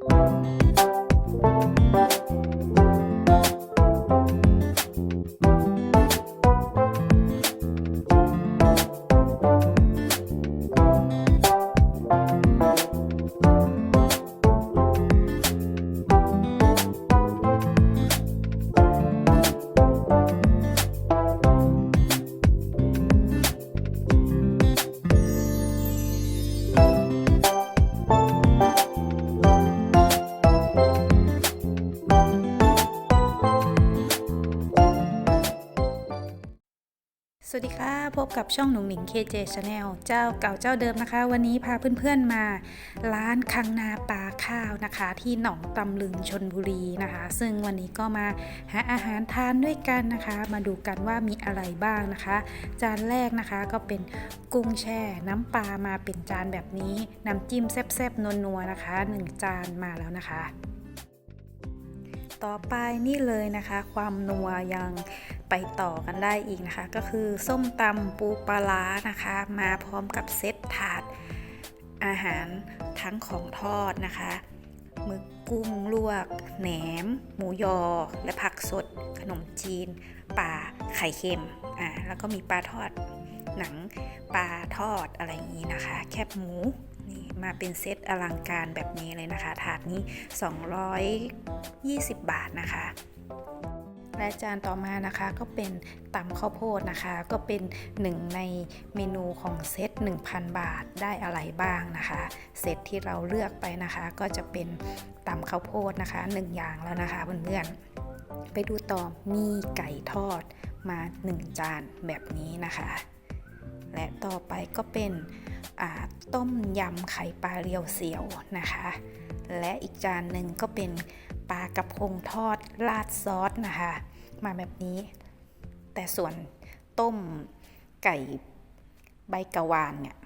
Música สวัสดีค่ะ พบกับช่องหนุ่งหนิง KJ Channel เจ้าเก่าเจ้าเดิมนะคะ วันนี้พาเพื่อนๆมา ร้านคังนาปลาข้าวนะคะ ที่หนองตำลึงชนบุรีนะคะ ซึ่งวันนี้ก็มาหาอาหารทานด้วยกันนะคะ มาดูกันว่ามีอะไรบ้างนะคะ จานแรกนะคะก็เป็นกุ้งแช่น้ำปลามาเป็นจานแบบนี้ น้ำจิ้มแซ่บๆนัวๆนะคะ 1 จานมาแล้วนะคะ ต่อไปนี่เลยนะคะ ความนัวยัง ไปต่อกันได้อีกนะคะ ก็คือส้มตำปูปลาร้านะคะ มาพร้อมกับเซตถาดอาหารทั้งของทอดนะคะหมึกกุ้งลวก แหนม หมูยอ และผักสด ขนมจีนปลาไข่เค็มอ่าแล้วก็มีปลาทอด หนังปลาทอดอะไรอย่างนี้นะคะ แคบหมูนี่มาเป็นเซตอลังการแบบนี้เลยนะคะ ถาดนี้ 220 บาทนะคะ และจานต่อมานะคะก็เป็นตำข้าวโพดนะคะ ก็เป็นหนึ่งในเมนูของเซต1,000 บาทได้อะไรบ้างนะคะ เซตที่เราเลือกไปนะคะ ก็จะเป็นตำข้าวโพดนะคะ 1 อย่างแล้วนะคะเพื่อนๆไปดูต่อมีไก่ทอดมา 1 จานแบบนี้นะคะ และต่อไปก็เป็นต้มยำไข่ปลาเรียวเสียวนะคะ และอีกจานหนึ่งก็เป็น ลากระพงทอดราดซอสนะคะ มาแบบนี้ แต่ส่วนต้มไก่ใบกะวานเนี่ย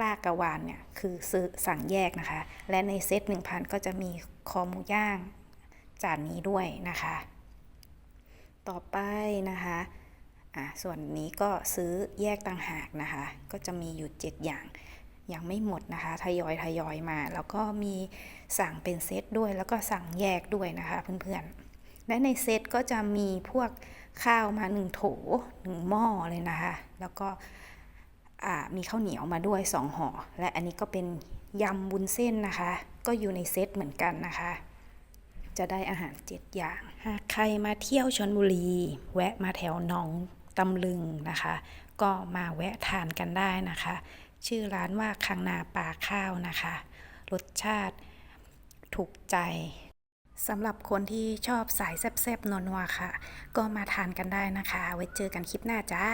ลากกะวานเนี่ยคือซื้อสั่งแยกนะคะ และในเซต1,000 ก็จะมีคอหมูย่างจานนี้ด้วยนะคะ ต่อไปนะคะอะส่วนนี้ก็ซื้อแยกต่างหากนะคะ ก็จะมีอยู่ 7 อย่าง ยังไม่หมดนะคะทยอยทยอยมา แล้วก็มีสั่งเป็นเซตด้วย แล้วก็สั่งแยกด้วยนะคะเพื่อนๆ และในเซตก็จะมีพวกข้าวมาหนึ่งโถหนึ่งหม้อเลยนะคะ แล้วก็มีข้าวเหนียวมาด้วยสองห่อ และอันนี้ก็เป็นยำบุญเส้นนะคะ ก็อยู่ในเซตเหมือนกันนะคะ จะได้อาหาร 7 อย่าง หากใครมาเที่ยวชนบุรี แวะมาแถวหนองตำลึงนะคะ ก็มาแวะทานกันได้นะคะ ชื่อร้านว่าคังนาปลาข้าวนะคะ รสชาติถูกใจสำหรับคนที่ชอบสายแซ่บๆนัวๆค่ะ ก็มาทานกันได้นะคะ ไว้เจอกันคลิปหน้าจ้า